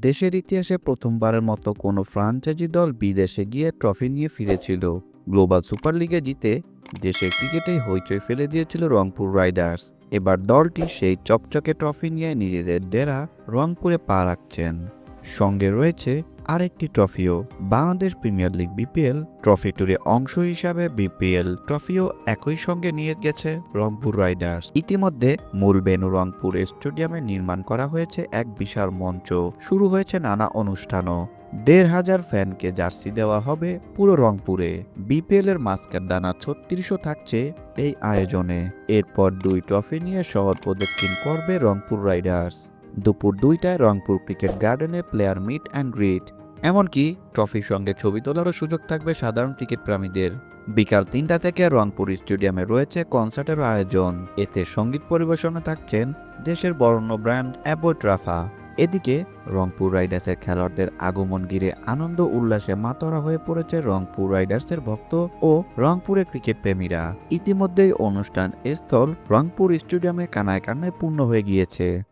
দেশের ইতিহাসে প্রথমবারের মতো কোনো ফ্রাঞ্চাইজি দল বিদেশে গিয়ে ট্রফি নিয়ে ফিরেছিল। গ্লোবাল সুপার লিগে জিতে দেশের ক্রিকেটেই হইচই ফেলে দিয়েছিল রংপুর রাইডার্স। এবার দলটি সেই চকচকে ট্রফি নিয়ে নিজেদের ডেরা রংপুরে পা রাখছেন। সঙ্গে রয়েছে আরেকটি ট্রফিও Bangladesh premier league BPL trophy ট্যুরে অংশ হিসাবে বিপিএল ট্রফিও একই সঙ্গে নিয়ে গেছে রংপুর রাইডার্স। ইতিমধ্যে মূল বেনু রংপুর স্টেডিয়ামে নির্মাণ করা হয়েছে এক বিশাল মঞ্চ। শুরু হয়েছে নানা অনুষ্ঠানও। দেড় হাজার ফ্যানকে জার্সি দেওয়া হবে পুরো রংপুরে। বিপিএল এর মাস্কার দানা ছত্রিশও থাকছে এই আয়োজনে। এরপর দুই ট্রফি নিয়ে শহর প্রদক্ষিণ করবে রংপুর রাইডার্স। দুপুর দুইটায় রংপুর ক্রিকেট গার্ডেনে প্লেয়ার মিট অ্যান্ড গ্রিট এমনকি ট্রফির সঙ্গে ছবি তোলারও সুযোগ থাকবে সাধারণ ক্রিকেট প্রেমীদের। বিকাল তিনটা থেকে রংপুর স্টেডিয়ামে রয়েছে কনসার্টের আয়োজন। এতে সংগীত পরিবেশনে থাকছেন দেশের বরণ্য ব্র্যান্ড অ্যাবোট রাফা। এদিকে রংপুর রাইডার্সের খেলোয়াড়দের আগমন ঘিরে আনন্দ উল্লাসে মাতরা হয়ে পড়েছে রংপুর রাইডার্সের ভক্ত ও রংপুরের ক্রিকেট প্রেমীরা। ইতিমধ্যেই অনুষ্ঠান স্থল রংপুর স্টেডিয়ামে কানায় কান্নায় পূর্ণ হয়ে গিয়েছে।